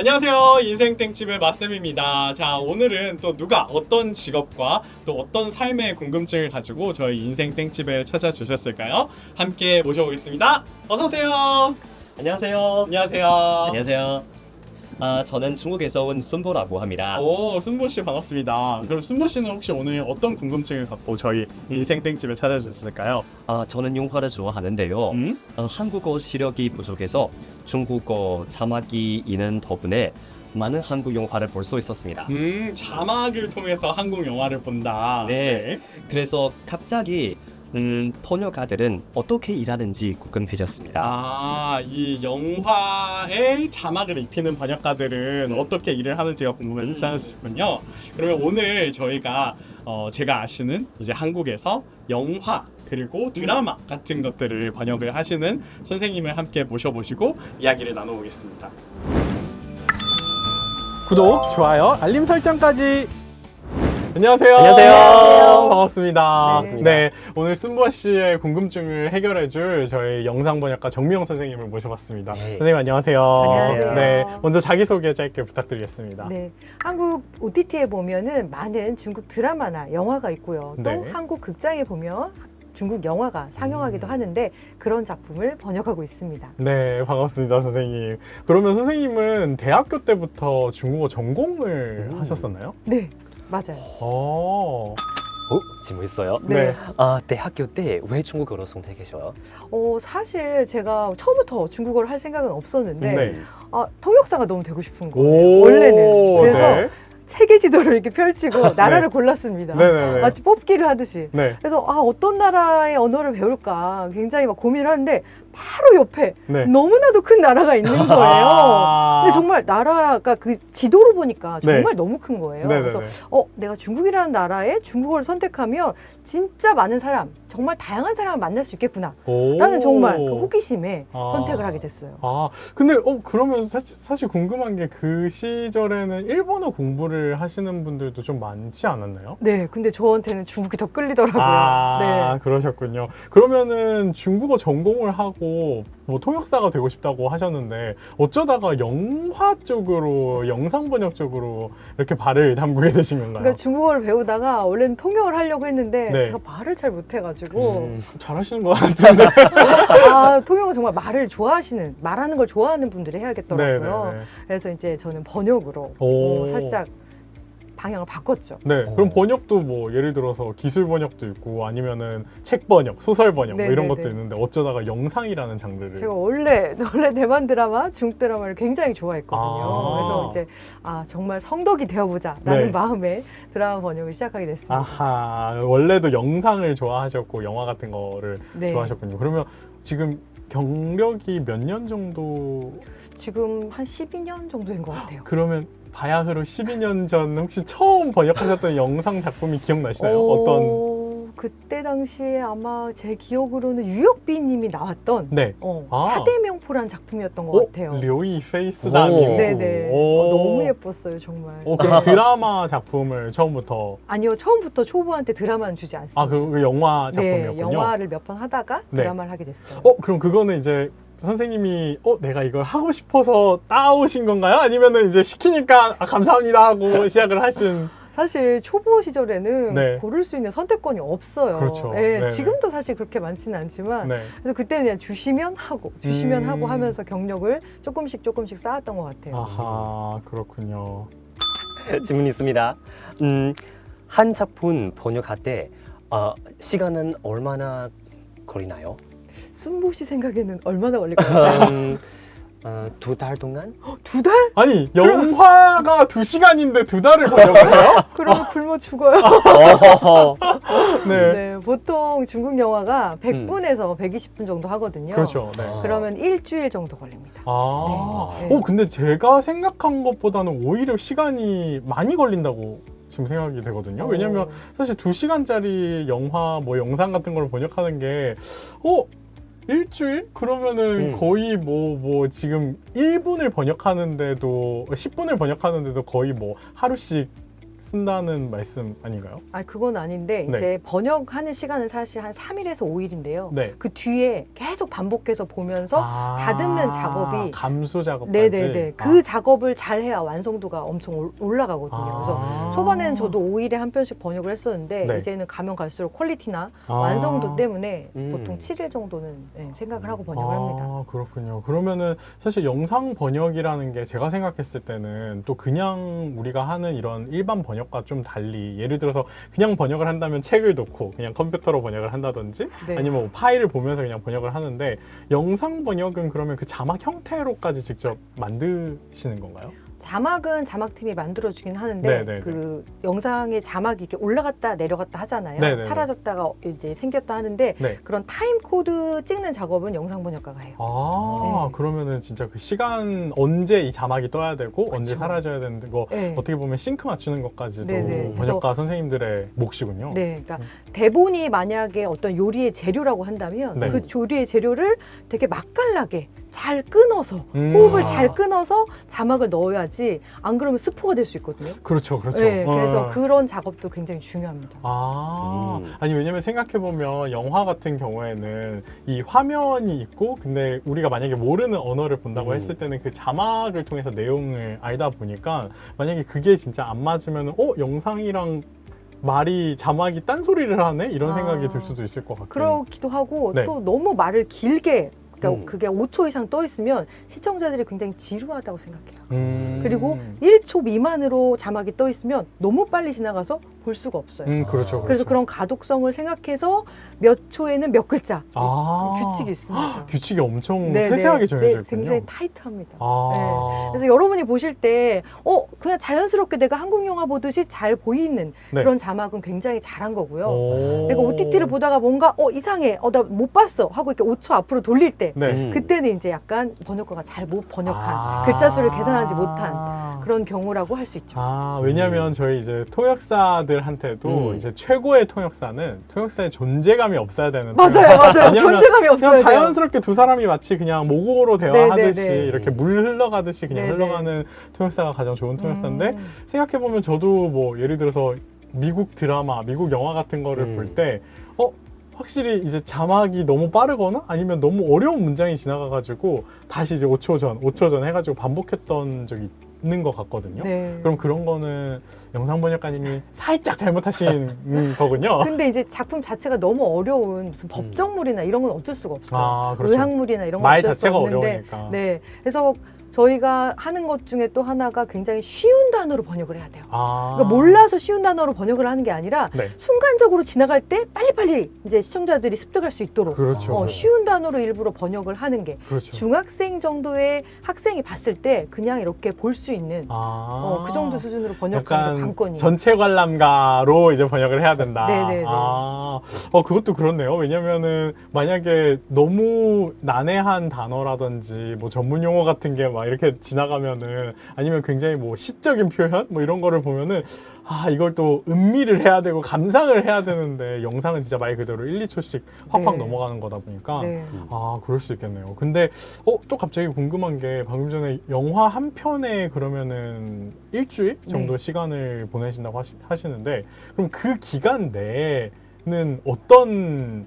안녕하세요. 인생 땡집의 마쌤입니다. 자, 오늘은 또 누가 어떤 직업과 또 어떤 삶의 궁금증을 가지고 저희 인생 땡집에 찾아주셨을까요? 함께 모셔보겠습니다. 어서 오세요. 안녕하세요. 안녕하세요. 안녕하세요. 아, 저는 중국에서 온 순보라고 합니다. 오, 순보 씨 반갑습니다. 그럼 순보 씨는 혹시 오늘 어떤 궁금증을 갖고 저희 인생 땡집에 찾아주셨을까요? 아, 저는 영화를 좋아하는데요. 음? 어, 한국어 시력이 부족해서 중국어 자막이 있는 덕분에 많은 한국 영화를 볼 수 있었습니다. 음, 자막을 통해서 한국 영화를 본다. 네. 그래서 갑자기 음, 번역가들은 어떻게 일하는지 궁금해졌습니다. 아, 이 영화에 자막을 입히는 번역가들은 어떻게 일을 하는지가 궁금해서 찾아주셨군요. 그러면 오늘 저희가 어, 제가 아시는 이제 한국에서 영화 그리고 드라마 같은 것들을 번역을 하시는 선생님을 함께 모셔보시고 이야기를 나눠보겠습니다. 구독, 좋아요, 알림 설정까지. 안녕하세요. 안녕하세요. 반갑습니다. 네. 네, 오늘 순보 씨의 궁금증을 해결해줄 저희 영상 번역가 정미영 선생님을 모셔봤습니다. 네. 선생님 안녕하세요. 안녕하세요. 네, 먼저 자기 소개 짧게 부탁드리겠습니다. 네, 한국 OTT에 보면은 많은 중국 드라마나 영화가 있고요. 또 네. 한국 극장에 보면 중국 영화가 상영하기도 음. 하는데 그런 작품을 번역하고 있습니다. 네, 반갑습니다, 선생님. 그러면 선생님은 대학교 때부터 중국어 전공을 음. 하셨었나요? 네, 맞아요. 어, 어, 질문 있어요? 네. 아, 대학교 때 왜 중국어로 선택하셔요? 어, 사실 제가 처음부터 중국어를 할 생각은 없었는데 네. 아, 통역사가 너무 되고 싶은 거예요. 오, 원래는. 그래서 네. 세계 지도를 이렇게 펼치고 나라를 골랐습니다. 네네네. 마치 뽑기를 하듯이. 네, 그래서 아 어떤 나라의 언어를 배울까 굉장히 막 고민을 하는데 바로 옆에 네. 너무나도 큰 나라가 있는 거예요. 아. 근데 정말 나라가 그 지도로 보니까 네. 정말 너무 큰 거예요. 네네네. 그래서 어 내가 중국이라는 나라에 중국어를 선택하면 진짜 많은 사람, 정말 다양한 사람을 만날 수 있겠구나. 오. 라는 정말 그 호기심에 아. 선택을 하게 됐어요. 아, 근데 어 그러면 사실, 사실 궁금한 게 그 시절에는 일본어 공부를 하시는 분들도 좀 많지 않았나요? 네, 근데 저한테는 중국이 더 끌리더라고요. 아, 네. 그러셨군요. 그러면은 중국어 전공을 하고 뭐 통역사가 되고 싶다고 하셨는데 어쩌다가 영화 쪽으로 영상 번역 쪽으로 이렇게 발을 담그게 되신 건가요? 그러니까 중국어를 배우다가 원래는 통역을 하려고 했는데 네. 제가 말을 잘 못해가지고 음, 잘하시는 것 같은데. 아, 통역은 정말 말을 좋아하시는, 말하는 걸 좋아하는 분들이 해야겠더라고요. 네 네 네. 그래서 이제 저는 번역으로 오. 어, 살짝 방향을 바꿨죠. 네, 어. 그럼 번역도 뭐 예를 들어서 기술 번역도 있고 아니면은 책 번역, 소설 번역 뭐 이런 네네네. 것도 있는데 어쩌다가 영상이라는 장르를 제가 원래 원래 대만 드라마, 중국 드라마를 굉장히 좋아했거든요. 아. 그래서 이제 아 정말 성덕이 되어보자라는 네. 마음에 드라마 번역을 시작하게 됐습니다. 아하 원래도 영상을 좋아하셨고 영화 같은 거를 네. 좋아하셨군요. 그러면 지금 경력이 몇 년 정도 지금 한 12년 정도 된 것 같아요. 그러면 바야흐로 12년 전 혹시 처음 번역하셨던 영상 작품이 기억나시나요? 어, 어떤 그때 당시에 아마 제 기억으로는 유혁비님이 나왔던 네. 어, 아. 사대명포라는 작품이었던 것 어? 같아요. 료이 페이스다님. 오. 네네. 오. 어, 너무 예뻤어요, 정말. 어, 그럼 드라마 작품을 처음부터 아니요, 처음부터 초보한테 드라마는 주지 않습니다. 아, 그, 그 영화 작품이었군요. 네, 영화를 몇 번 하다가 네. 드라마를 하게 됐어요. 어, 그럼 그거는 이제 선생님이 어, 내가 이걸 하고 싶어서 따오신 건가요? 아니면은 이제 시키니까 아, 감사합니다 하고 시작을 하신 사실 초보 시절에는 네. 고를 수 있는 선택권이 없어요. 그렇죠. 네, 네네. 지금도 사실 그렇게 많지는 않지만 네. 그래서 그때는 그냥 주시면 하고 주시면 음. 하고 하면서 경력을 조금씩 조금씩 쌓았던 것 같아요. 아하, 그렇군요. 질문 있습니다. 음, 한 작품 번역할 때 어, 시간은 얼마나 걸리나요? 순보 씨 생각에는 얼마나 걸릴 것 같아요? 음, 어, 두달 동안? 두 달? 아니, 영화가 두 시간인데 두 달을 번역을 해요? 그러면 굶어 죽어요. 어허허. 네. 네, 보통 중국 영화가 100분에서 120분 정도 하거든요. 그렇죠. 네. 아. 그러면 일주일 정도 걸립니다. 아, 네. 어, 근데 제가 생각한 것보다는 오히려 시간이 많이 걸린다고 지금 생각이 되거든요. 왜냐면 어, 사실 두 시간짜리 영화 뭐 영상 같은 걸 번역하는 게 어? 일주일? 그러면은 음. 거의 뭐 뭐 지금 1분을 번역하는데도 10분을 번역하는데도 거의 뭐 하루씩 쓴다는 말씀 아닌가요? 아 그건 아닌데 네. 이제 번역하는 시간은 사실 한 3일에서 5일인데요. 네. 그 뒤에 계속 반복해서 보면서 아, 다듬는 작업이 감수 작업까지. 네네네 그 작업을 잘 해야 완성도가 엄청 올- 올라가거든요. 그래서 아. 초반에는 저도 5일에 한 편씩 번역을 했었는데 네. 이제는 가면 갈수록 퀄리티나 아. 완성도 때문에 음. 보통 7일 정도는 네, 생각을 하고 번역을 합니다. 아, 그렇군요. 그러면은 사실 영상 번역이라는 게 제가 생각했을 때는 또 그냥 우리가 하는 이런 일반 번역과 좀 달리 예를 들어서 그냥 번역을 한다면 책을 놓고 그냥 컴퓨터로 번역을 한다든지 네. 아니면 뭐 파일을 보면서 그냥 번역을 하는데 영상 번역은 그러면 그 자막 형태로까지 직접 만드시는 건가요? 자막은 자막팀이 만들어주긴 하는데 네네네. 그 영상의 자막이 이렇게 올라갔다 내려갔다 하잖아요. 네네네. 사라졌다가 이제 생겼다 하는데 네. 그런 타임 코드 찍는 작업은 영상 번역가가 해요. 아, 네. 그러면은 진짜 그 시간 언제 이 자막이 떠야 되고 언제 그쵸. 사라져야 되는 거 네. 어떻게 보면 싱크 맞추는 것까지도 네네. 번역가 선생님들의 몫이군요. 네, 그러니까 대본이 만약에 어떤 요리의 재료라고 한다면 네. 그 요리의 재료를 되게 맛깔나게 잘 끊어서 음. 호흡을 아. 잘 끊어서 자막을 넣어야지 안 그러면 스포가 될 수 있거든요. 그렇죠, 그렇죠. 네, 어. 그래서 그런 작업도 굉장히 중요합니다. 아, 음. 아니 왜냐면 생각해 보면 영화 같은 경우에는 이 화면이 있고 근데 우리가 만약에 모르는 언어를 본다고 음. 했을 때는 그 자막을 통해서 내용을 알다 보니까 만약에 그게 진짜 안 맞으면 어 영상이랑 말이 자막이 딴 소리를 하네 이런 아. 생각이 들 수도 있을 것 같아요. 그러기도 하고 네. 또 너무 말을 길게 그러니까 음. 그게 5초 이상 떠 있으면 시청자들이 굉장히 지루하다고 생각해요. 음. 그리고 1초 미만으로 자막이 떠 있으면 너무 빨리 지나가서 볼 수가 없어요. 음 그렇죠. 아. 그래서 그렇죠. 그런 가독성을 생각해서 몇 초에는 몇 글자 아. 규칙이 있습니다. 규칙이 엄청 네, 세세하게 네. 정해져 네, 있군요. 굉장히 타이트합니다. 아. 그래서 여러분이 보실 때, 어, 그냥 자연스럽게 내가 한국 영화 보듯이 잘 보이는 네. 그런 자막은 굉장히 잘한 거고요. 오. 내가 OTT를 보다가 뭔가, 어, 이상해. 어, 나 못 봤어. 하고 이렇게 5초 앞으로 돌릴 때, 네. 음. 그때는 이제 약간 번역가가 잘 못 번역한, 아. 글자 수를 계산하 지 못한 그런 경우라고 할 수 있죠. 아, 왜냐면 저희 이제 통역사들한테도 음. 이제 최고의 통역사는 통역사의 존재감이 없어야 되는 맞아요. 맞아요. 왜냐면 존재감이 없어요. 그냥 자연스럽게 두 사람이 마치 그냥 모국어로 대화하듯이 네, 네, 네. 이렇게 물 흘러가듯이 그냥 네, 네. 흘러가는 통역사가 가장 좋은 통역사인데 음. 생각해 보면 저도 뭐 예를 들어서 미국 드라마, 미국 영화 같은 거를 음. 볼때 어. 확실히 이제 자막이 너무 빠르거나 아니면 너무 어려운 문장이 지나가가지고 다시 이제 5초 전, 5초 전 해가지고 반복했던 적이 있는 것 같거든요. 네. 그럼 그런 거는 영상 번역가님이 살짝 잘못하신 음, 거군요. 근데 이제 작품 자체가 너무 어려운 무슨 법정물이나 이런 건 어쩔 수가 없어요. 아, 그렇죠. 의학물이나 이런 건 말 어쩔 수 자체가 없는데 어려우니까. 네. 그래서 저희가 하는 것 중에 또 하나가 굉장히 쉬운 단어로 번역을 해야 돼요. 아. 그러니까 몰라서 쉬운 단어로 번역을 하는 게 아니라 네. 순간적으로 지나갈 때 빨리빨리 이제 시청자들이 습득할 수 있도록 그렇죠. 어, 쉬운 단어로 일부러 번역을 하는 게 그렇죠. 중학생 정도의 학생이 봤을 때 그냥 이렇게 볼 수 있는 아. 어, 그 정도 수준으로 번역하는 게 관건이에요. 전체 관람가로 이제 번역을 해야 된다. 네네네. 아, 어 그것도 그렇네요. 왜냐면은 만약에 너무 난해한 단어라든지 뭐 전문 용어 같은 게 막 이렇게 지나가면은 아니면 굉장히 뭐 시적인 표현 뭐 이런 거를 보면은 아 이걸 또 음미를 해야 되고 감상을 해야 되는데 영상은 진짜 말 그대로 1, 2초씩 확확 네. 넘어가는 거다 보니까 네. 아, 그럴 수 있겠네요. 근데 어, 또 갑자기 궁금한 게 방금 전에 영화 한 편에 그러면은 일주일 정도 네. 시간을 보내신다고 하시, 하시는데 그럼 그 기간 내에는 어떤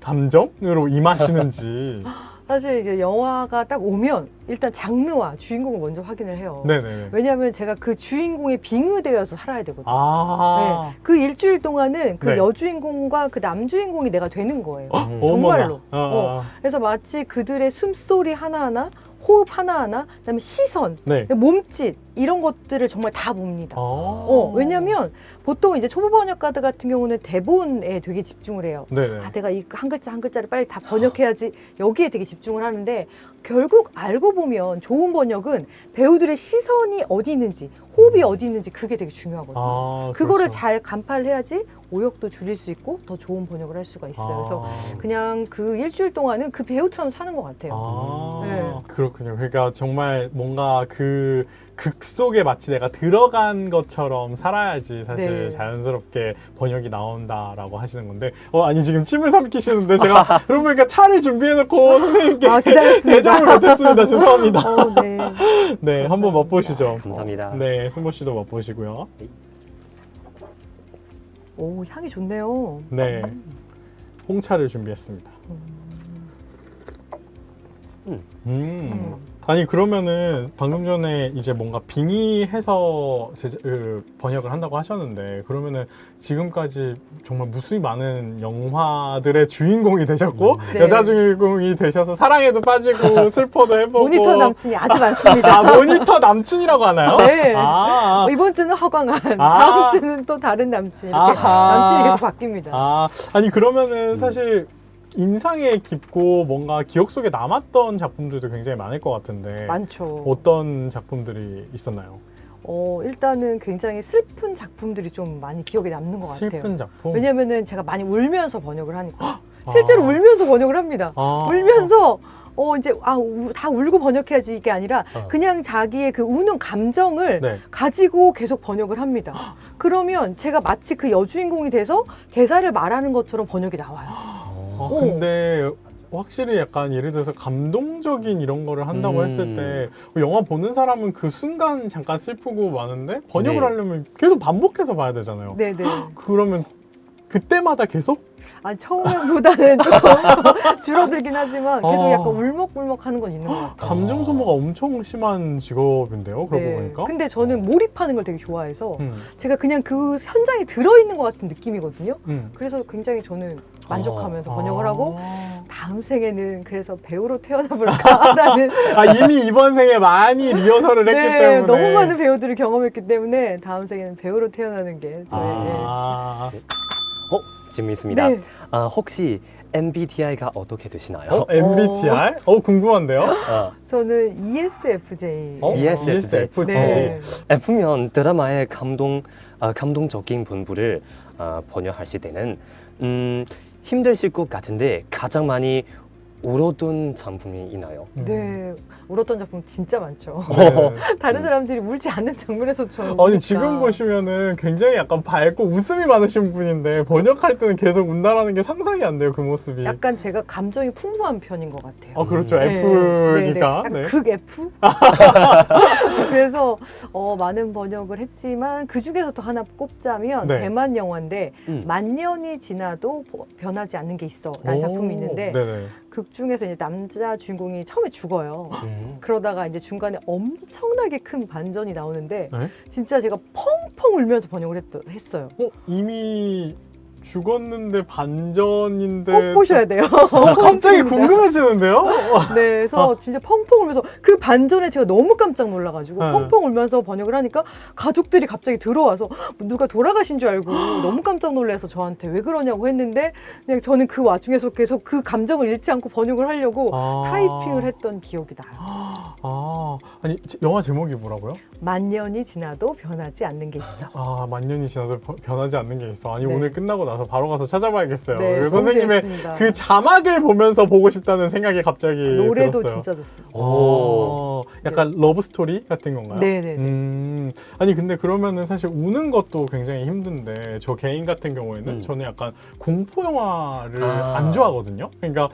감정으로 임하시는지. 사실 이제 영화가 딱 오면 일단 장르와 주인공을 먼저 확인을 해요. 네네. 왜냐하면 제가 그 주인공에 빙의되어서 살아야 되거든요. 아. 네. 그 일주일 동안은 그 네. 여주인공과 그 남주인공이 내가 되는 거예요. 음. 정말로. 어머나. 어, 어. 그래서 마치 그들의 숨소리 하나하나, 호흡 하나하나, 그다음에 시선, 네. 몸짓 이런 것들을 정말 다 봅니다. 어. 어, 왜냐면 보통 이제 초보 번역가들 같은 경우는 대본에 되게 집중을 해요. 네네. 아, 내가 이 한 글자 한 글자를 빨리 다 번역해야지 여기에 되게 집중을 하는데 결국 알고 보면 좋은 번역은 배우들의 시선이 어디 있는지 호흡이 어디 있는지 그게 되게 중요하거든요. 아, 그거를 그렇죠. 잘 간파를 해야지 오역도 줄일 수 있고 더 좋은 번역을 할 수가 있어요. 그래서 아. 그냥 그 일주일 동안은 그 배우처럼 사는 것 같아요. 아, 네. 그렇군요. 그러니까 정말 뭔가 그 극 속에 마치 내가 들어간 것처럼 살아야지 사실 네. 자연스럽게 번역이 나온다라고 하시는 건데, 어, 아니, 지금 침을 삼키시는데 제가 그러고 보니까 차를 준비해놓고 선생님께 아, 기다렸습니다. 대접을 못했습니다. 죄송합니다. 어, 네. 네, 한번 맛보시죠. 감사합니다. 네, 승모 씨도 맛보시고요. 오 향이 좋네요. 네. 홍차를 준비했습니다. 음. 음. 아니 그러면은 방금 전에 이제 뭔가 빙의해서 제작- 그 번역을 한다고 하셨는데 그러면은 지금까지 정말 무수히 많은 영화들의 주인공이 되셨고 네. 여자 주인공이 되셔서 사랑에도 빠지고 슬퍼도 해보고 모니터 남친이 아주 많습니다. 아 모니터 남친이라고 하나요? 네. 아, 어, 이번 주는 허광한, 아. 다음 주는 또 다른 남친 이렇게. 남친이 계속 바뀝니다. 아 아니 그러면은 사실 인상에 깊고 뭔가 기억 속에 남았던 작품들도 굉장히 많을 것 같은데 많죠. 어떤 작품들이 있었나요? 어, 일단은 굉장히 슬픈 작품들이 좀 많이 기억에 남는 것 같아요. 슬픈 작품. 왜냐면은 제가 많이 울면서 번역을 하니까 실제로 아. 울면서 번역을 합니다. 아. 울면서 어 이제 아 다 울고 번역해야지 이게 아니라 어. 그냥 자기의 그 우는 감정을 네. 가지고 계속 번역을 합니다. 그러면 제가 마치 그 여주인공이 돼서 대사를 말하는 것처럼 번역이 나와요. 아, 오. 근데 확실히 약간 예를 들어서 감동적인 이런 거를 한다고 음. 했을 때 영화 보는 사람은 그 순간 잠깐 슬프고 마는데 번역을 네. 하려면 계속 반복해서 봐야 되잖아요. 네네. 그러면 그때마다 계속 아 처음보다는 조금 줄어들긴 하지만 계속 어. 약간 울먹울먹하는 건 있는 것 같아요. 감정 소모가 엄청 심한 직업인데요. 그러고 보니까. 네. 근데 저는 몰입하는 걸 되게 좋아해서 음, 제가 그냥 그 현장에 들어있는 것 같은 느낌이거든요. 음. 그래서 굉장히 저는 만족하면서 아. 번역을 하고 다음 생에는 그래서 배우로 태어나 볼까라는 아 이미 이번 생에 많이 리허설을 했기 네, 때문에 너무 많은 배우들을 경험했기 때문에 다음 생에는 배우로 태어나는 게 저의 아, 어, 질문 있습니다. 네. 아, 혹시 MBTI가 어떻게 되시나요? 어, MBTI? 어 궁금한데요. 아, 저는 ESFJ. 어? ESFJ. ESFJ. 네. F면 드라마의 감동 아, 감동적인 분부를 아, 번역하실 때는 음, 힘드실 것 같은데 가장 많이 울어둔 작품이 있나요? 음. 네, 울었던 작품 진짜 많죠. 네. 다른 사람들이 울지 않는 장면에서 저는 아니 우니까. 지금 보시면은 굉장히 약간 밝고 웃음이 많으신 분인데 번역할 때는 계속 운다라는 게 상상이 안 돼요 그 모습이. 약간 제가 감정이 풍부한 편인 것 같아요. 아 그렇죠 네, F니까. 네, 네. 네. 극 F. 그래서 어, 많은 번역을 했지만 그 중에서도 하나 꼽자면 네. 대만 영화인데 음. 만 년이 지나도 보- 변하지 않는 게 있어라는 오, 작품이 있는데 네네. 극 중에서 이제 남자 주인공이 처음에 죽어요. 음. 그러다가 이제 중간에 엄청나게 큰 반전이 나오는데 네? 진짜 제가 펑펑 울면서 번역을 했, 했어요. 어 이미 죽었는데 반전인데 꼭 보셔야 돼요. 어, 갑자기. 궁금해지는데요? 네, 그래서 진짜 펑펑 울면서 그 반전에 제가 너무 깜짝 놀라가지고 네. 펑펑 울면서 번역을 하니까 가족들이 갑자기 들어와서 누가 돌아가신 줄 알고 너무 깜짝 놀라서 저한테 왜 그러냐고 했는데 그냥 저는 그 와중에서 계속 그 감정을 잃지 않고 번역을 하려고 아. 타이핑을 했던 기억이 나요. 아 아니 제- 영화 제목이 뭐라고요? 만 년이 지나도 변하지 않는 게 있어. 아 만년이 지나도 버- 변하지 않는 게 있어. 아니 네. 오늘 끝나고 나서 바로 가서 찾아봐야겠어요. 네, 그 선생님의 재밌습니다. 그 자막을 보면서 보고 싶다는 생각이 갑자기 노래도 들었어요. 진짜 좋습니다. 오, 약간 러브 스토리 같은 건가요? 네네네. 음, 아니 근데 그러면은 사실 우는 것도 굉장히 힘든데 저 개인 같은 경우에는 음. 저는 약간 공포 영화를 아. 안 좋아하거든요. 그러니까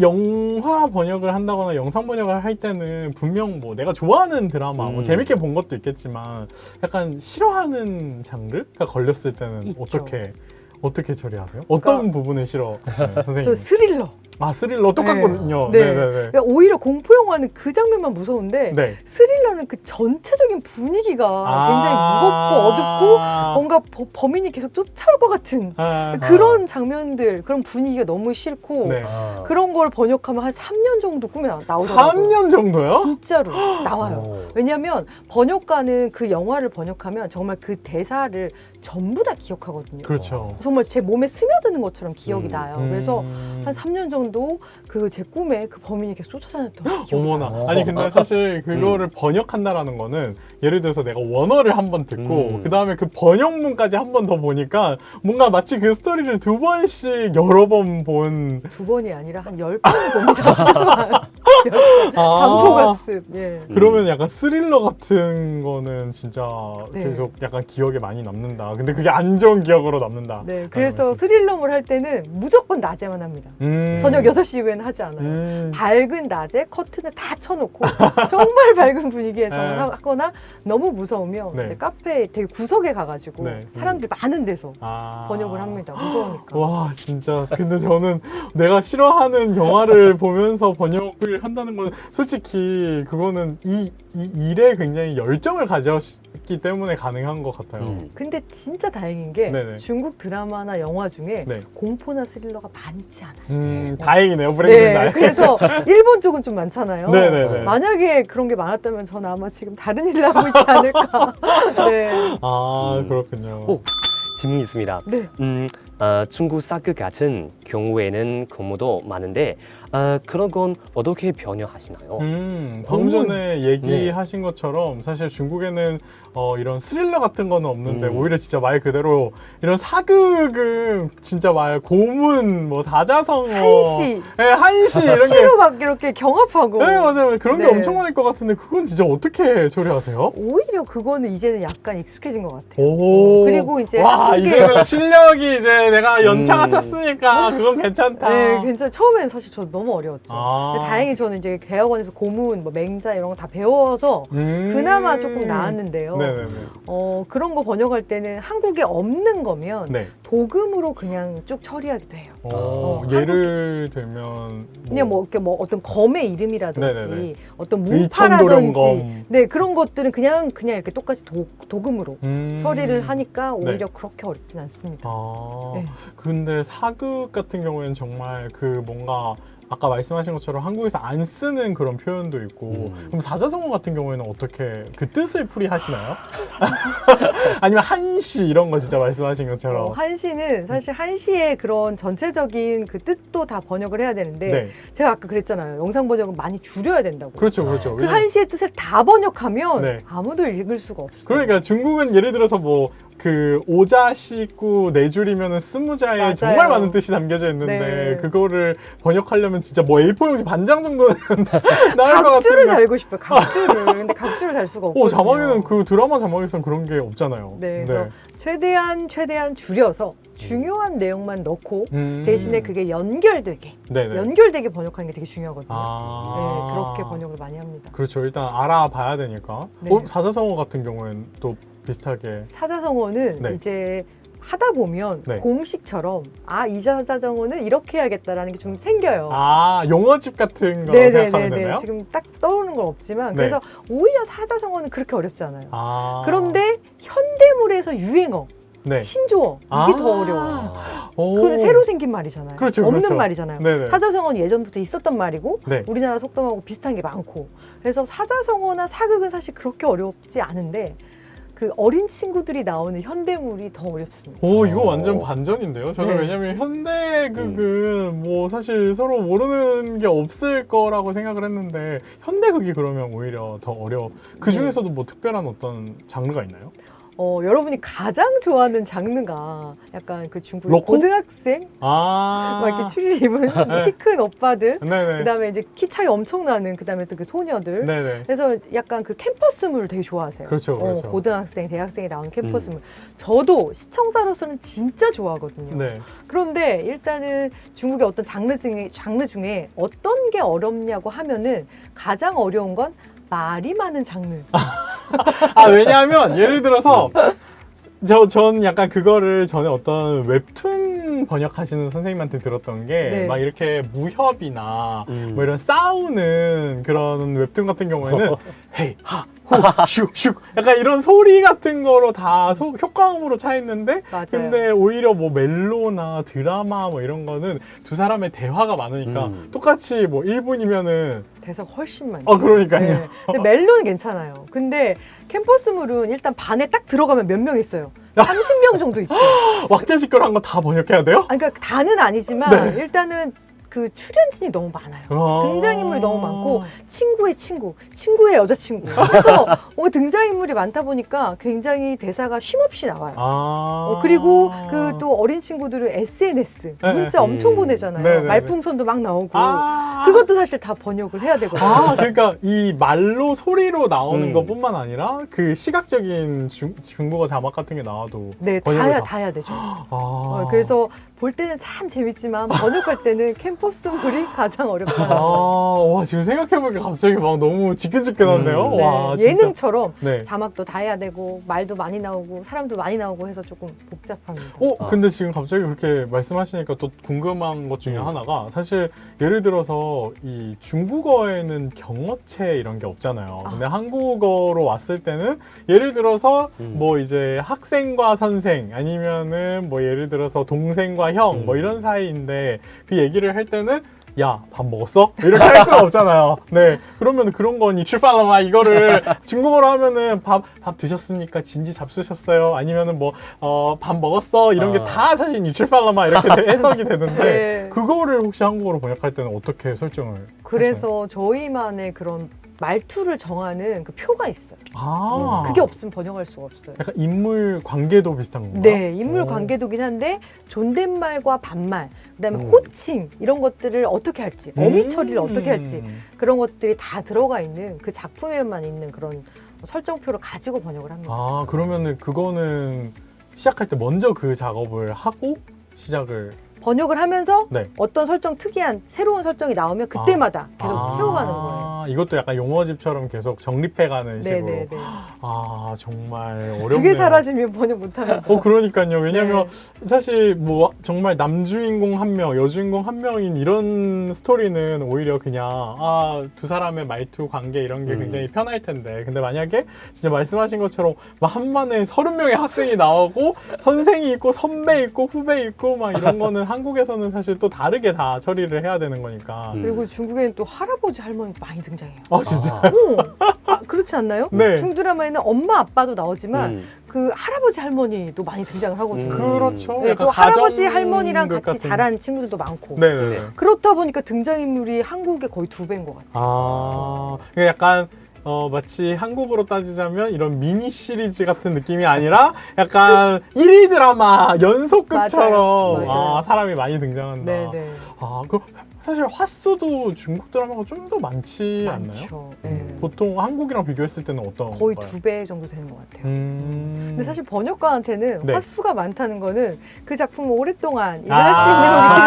영화 번역을 한다거나 영상 번역을 할 때는 분명 뭐 내가 좋아하는 드라마 뭐 음. 재밌게 본 것도 있겠지만 약간 싫어하는 장르가 걸렸을 때는 있죠. 어떻게 어떻게 처리하세요? 어떤 부분을 싫어 하시나요, 저 선생님? 스릴러. 아 스릴러 똑같거든요. 네. 네, 네, 네. 그러니까 오히려 공포 영화는 그 장면만 무서운데 네. 스릴러는 그 전체적인 분위기가 아. 굉장히 무겁고 어둡고 뭔가 버- 범인이 계속 쫓아올 것 같은 아, 그런 장면들, 그런 분위기가 너무 싫고 네. 아. 그런 걸 번역하면 한 3년 정도 꿈에 나- 나오더라고요. 3년 정도요? 진짜로 나와요. 오. 왜냐하면 번역가는 그 영화를 번역하면 정말 그 대사를 전부 다 기억하거든요. 그렇죠. 정말 제 몸에 스며드는 것처럼 기억이 음. 나요. 그래서 음. 한 3년 정도 그 제 꿈에 그 범인이 계속 쫓아다녔던 기억이 어머나. 나요. 아니 근데 사실 그거를 번역한다라는 거는 예를 들어서 내가 원어를 한 번 듣고 음. 그 다음에 그 번역문까지 한 번 더 보니까 뭔가 마치 그 스토리를 두 번씩 여러 번 본. 두 번이 아니라 한 열 번을 봅니다 최소한. 반복 학습. 예. 그러면 약간 스릴러 같은 거는 진짜 네. 계속 약간 기억에 많이 남는다. 근데 그게 안 좋은 기억으로 남는다. 네. 그래서 아, 스릴러물 할 때는 무조건 낮에만 합니다. 음. 저녁 6시 이후에는 하지 않아요. 음. 밝은 낮에 커튼을 다 쳐놓고 정말 밝은 분위기에서 네. 하거나 너무 무서우면 네. 이제 카페 되게 구석에 가가지고 네. 사람들 많은 데서 아. 번역을 합니다. 무서우니까. 와 진짜 근데 저는 내가 싫어하는 영화를 보면서 번역을 한다는 건 솔직히 그거는 이, 이 일에 굉장히 열정을 가졌기 때문에 가능한 것 같아요. 음. 근데 진짜 다행인 게 네네. 중국 드라마나 영화 중에 네. 공포나 스릴러가 많지 않아요. 음 다행이네요 브레이크 네, 날. 그래서 일본 쪽은 좀 많잖아요. 네네네. 만약에 그런 게 많았다면 저는 아마 지금 다른 일을 하고 있지 않을까. 네. 아 음. 그렇군요. 오. 질문이 있습니다. 네. 음, 어, 중국 사그 같은 경우에는 근무도 많은데 어, 그런 건 어떻게 변형하시나요? 음, 방금. 전에 얘기하신 것처럼 사실 중국에는 어, 이런 스릴러 같은 거는 없는데 음. 오히려 진짜 말 그대로 이런 사극은 진짜 말 고문 뭐 사자성어 한시. 네, 한시 이런 게 시로 막 이렇게 경합하고. 네 맞아요 그런 게 네. 엄청 많을 것 같은데 그건 진짜 어떻게 처리하세요? 오히려 그거는 이제는 약간 익숙해진 것 같아요. 오 그리고 이제 와 한국에- 이제는 실력이 이제 내가 연차가 음. 찼으니까 그건 괜찮다. 네, 괜찮아. 처음에는 사실 저도 너무 어려웠죠. 아. 근데 다행히 저는 이제 대학원에서 고문, 뭐 맹자 이런 거 다 배워서 음. 그나마 조금 나았는데요. 네네네. 어, 그런 거 번역할 때는 한국에 없는 거면 네. 도금으로 그냥 쭉 처리하기도 해요. 어, 어, 예를 들면 그냥 뭐 이렇게 뭐 어떤 검의 이름이라든지 네네네. 어떤 의천도령검. 문파라든지 네 그런 것들은 그냥 그냥 이렇게 똑같이 도, 도금으로 음. 처리를 하니까 네. 오히려 그렇게 어렵진 않습니다. 아, 네. 근데 사극 같은 경우에는 정말 그 뭔가 아까 말씀하신 것처럼 한국에서 안 쓰는 그런 표현도 있고 음. 그럼 사자성어 같은 경우에는 어떻게 그 뜻을 풀이하시나요? 아니면 한시 이런 거 진짜 말씀하신 것처럼 어, 한시는 사실 한시의 그런 전체적인 그 뜻도 다 번역을 해야 되는데 네 제가 아까 그랬잖아요. 영상 번역은 많이 줄여야 된다고. 그렇죠 그렇죠 그 왜냐면- 한시의 뜻을 다 번역하면 네. 아무도 읽을 수가 없어요. 그러니까 중국은 예를 들어서 뭐 그 오자 씻고 네 줄이면은 스무자에 맞아요. 정말 많은 뜻이 담겨져 있는데 네. 그거를 번역하려면 진짜 뭐 A4 용지 반장 정도는 나올 것 각주를 같은데 달고 싶어요. 각주를. 근데 각주를 달 수가 없거든요. 오 자막에는 그 드라마 자막에서는 그런 게 없잖아요. 네, 그래서 최대한 최대한 줄여서 중요한 내용만 넣고 음. 대신에 그게 연결되게 네네. 연결되게 번역하는 게 되게 중요하거든요. 아. 네, 그렇게 번역을 많이 합니다. 그렇죠. 일단 알아봐야 되니까. 네. 어, 사자성어 같은 경우에는 또 비슷하게. 사자성어는 네. 이제 하다 보면 네. 공식처럼 아이 사자성어는 이렇게 해야겠다라는 게 좀 생겨요. 아 용어집 같은 거 생각하면 되나요? 지금 딱 떠오르는 건 없지만 네. 그래서 오히려 사자성어는 그렇게 어렵지 않아요. 아. 그런데 현대물에서 유행어, 네. 신조어 이게 아. 더 어려워요. 오. 그건 새로 생긴 말이잖아요. 그렇죠, 없는 그렇죠. 말이잖아요. 네네. 사자성어는 예전부터 있었던 말이고 네. 우리나라 속담하고 비슷한 게 많고 그래서 사자성어나 사극은 사실 그렇게 어렵지 않은데 그 어린 친구들이 나오는 현대물이 더 어렵습니다. 오 이거 어. 완전 반전인데요. 저는 네. 왜냐면 현대극은 뭐 사실 서로 모르는 게 없을 거라고 생각을 했는데 현대극이 그러면 오히려 더 어려워. 그 네. 중에서도 뭐 특별한 어떤 장르가 있나요? 어, 여러분이 가장 좋아하는 장르가 약간 그 중국 로코? 고등학생 아. 막 이렇게 추리 입은 네. 키큰 오빠들 네네. 그다음에 이제 키 차이 엄청 나는 그다음에 또 그 소녀들 네네. 그래서 약간 그 캠퍼스물 되게 좋아하세요. 그렇죠, 그렇죠. 어, 고등학생, 대학생이 나오는 캠퍼스물. 저도 시청자로서는 진짜 좋아하거든요. 네. 그런데 일단은 중국의 어떤 장르 중에 장르 중에 어떤 게 어렵냐고 하면은 가장 어려운 건 말이 많은 장르. 아 왜냐하면 예를 들어서 저 전 약간 그거를 전에 어떤 웹툰 번역하시는 선생님한테 들었던 게 네. 막 이렇게 무협이나 음. 뭐 이런 싸우는 그런 웹툰 같은 경우에는 헤이 하후 슉슉 약간 이런 소리 같은 거로 다 소- 효과음으로 차 있는데 맞아요. 근데 오히려 뭐 멜로나 드라마 뭐 이런 거는 두 사람의 대화가 많으니까 음. 똑같이 뭐 1분이면은 대사가 훨씬 많죠. 어 그러니까요. 네. 근데 멜로는 괜찮아요. 근데 캠퍼스물은 일단 반에 딱 들어가면 몇 명 있어요. 30명 정도 있죠. 왁자지껄한 거 다 번역해야 돼요? 아, 그러니까 다는 아니지만 네. 일단은 그 출연진이 너무 많아요. 아. 등장인물이 너무 많고 친구의 친구, 친구의 여자친구. 그래서 어, 등장인물이 많다 보니까 굉장히 대사가 쉼없이 나와요. 아. 어, 그리고 그 또 어린 친구들은 SNS 네. 문자 엄청 음. 보내잖아요. 네, 네, 네. 말풍선도 막 나오고 아. 그것도 사실 다 번역을 해야 되거든요. 아, 그러니까 이 말로 소리로 나오는 음. 것뿐만 아니라 그 시각적인 중, 중국어 자막 같은 게 나와도 네, 다 번역을 해야 다- 다 해야 되죠. 아. 어, 그래서 볼 때는 참 재밌지만 번역할 때는 캠퍼스물이 가장 아, 어렵다. 와 지금 생각해보니까 갑자기 막 너무 지끈지끈한데요. 음. 네, 와 진짜. 예능처럼 네. 자막도 다 해야 되고 말도 많이 나오고 사람도 많이 나오고 해서 조금 복잡합니다. 어, 아. 근데 지금 갑자기 그렇게 말씀하시니까 또 궁금한 것 중에 음. 하나가 사실 예를 들어서 이 중국어에는 경어체 이런 게 없잖아요. 아. 근데 한국어로 왔을 때는 예를 들어서 음. 뭐 이제 학생과 선생 아니면은 뭐 예를 들어서 동생과 형뭐 음. 이런 사이인데 그 얘기를 할 때는 야, 밥 먹었어? 이렇게 할 수가 없잖아요. 네. 그러면 그런 거니, 출발라마 이거를 중국어로 하면은 밥, 밥 드셨습니까? 진지 잡수셨어요? 아니면은 뭐, 어, 밥 먹었어? 이런 게 아. 다 사실 뉴출팔라마 이렇게 돼- 해석이 되는데, 네. 그거를 혹시 한국어로 번역할 때는 어떻게 설정을? 그래서 저희만의 그런 말투를 정하는 그 표가 있어요. 아. 그게 없으면 번역할 수가 없어요. 약간 인물 관계도 비슷한 건가요? 네, 인물 오. 관계도긴 한데 존댓말과 반말, 그다음에 음. 호칭 이런 것들을 어떻게 할지, 어미 음. 처리를 어떻게 할지 그런 것들이 다 들어가 있는 그 작품에만 있는 그런 설정표를 가지고 번역을 합니다. 아, 그러면은 그거는 시작할 때 먼저 그 작업을 하고 시작을. 번역을 하면서 네. 어떤 설정 특이한 새로운 설정이 나오면 그때마다 계속 아, 채워가는 거예요. 이것도 약간 용어집처럼 계속 정립해가는 식으로. 네네네. 아 정말 어렵네요. 그게 사라지면 번역 못하면 어 그러니까요. 왜냐면 네. 사실 뭐 정말 남주인공 한 명, 여주인공 한 명인 이런 스토리는 오히려 그냥 아 두 사람의 말투 관계 이런 게 음. 굉장히 편할 텐데 근데 만약에 진짜 말씀하신 것처럼 막 한만에 서른 명의 학생이 나오고 선생이 있고 선배 있고 후배 있고 막 이런 거는 한국에서는 사실 또 다르게 다 처리를 해야 되는 거니까. 음. 그리고 중국에는 또 할아버지 할머니도 많이 등장 해요. 아 진짜. 아, 오, 아, 그렇지 않나요? 네. 중국 드라마에는 엄마 아빠도 나오지만 음. 그 할아버지 할머니도 많이 등장을 하거든요. 음. 그렇죠. 네, 또 할아버지 할머니랑 같이 같은. 자란 친구들도 많고 네네네. 네. 그렇다 보니까 등장인물이 한국의 거의 두 배인 것 같아요. 아, 그게 약간 어, 마치 한국으로 따지자면 이런 미니 시리즈 같은 느낌이 아니라 약간 일일 드라마 연속극처럼 맞아요. 맞아요. 아, 사람이 많이 등장한다. 네네. 아, 그 사실 화수도 중국 드라마가 좀 더 많지 않나요? 많죠. 네. 음. 보통 한국이랑 비교했을 때는 어떤 거의 건가요? 두 배 정도 되는 것 같아요. 음. 근데 사실 번역가한테는 네. 화수가 많다는 거는 그 작품을 오랫동안 일을 아. 할수 있는 거기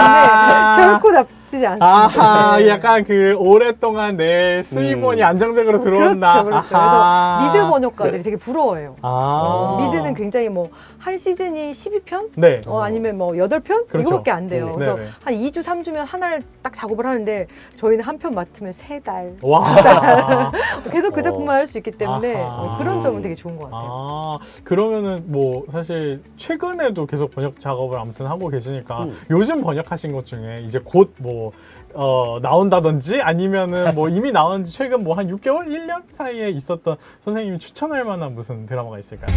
때문에 결코 나 쁘지 않습니다. 아하, 네. 약간 그 오랫동안 내 수입원이 음. 안정적으로 들어온다. 그렇죠, 그렇죠. 아하. 그래서 미드 번역가들이 되게 부러워해요. 아. 어, 미드는 굉장히 뭐 한 시즌이 12편? 네. 어, 아니면 뭐 8편? 그렇죠. 이거밖에 안 돼요. 네. 그래서 네네. 한 2주, 3주면 하나를 딱 작업을 하는데 저희는 한 편 맡으면 3달. 와. 계속 그 어. 작품만 할 수 있기 때문에 아하. 어, 그런 점은 되게 좋은 것 같아요. 아 그러면은 뭐 사실 최근에도 계속 번역 작업을 아무튼 하고 계시니까 음. 요즘 번역하신 것 중에 이제 곧뭐 어, 나온다든지 아니면은 뭐 이미 나온 지 최근 뭐 한 6개월, 1년 사이에 있었던 선생님이 추천할 만한 무슨 드라마가 있을까요?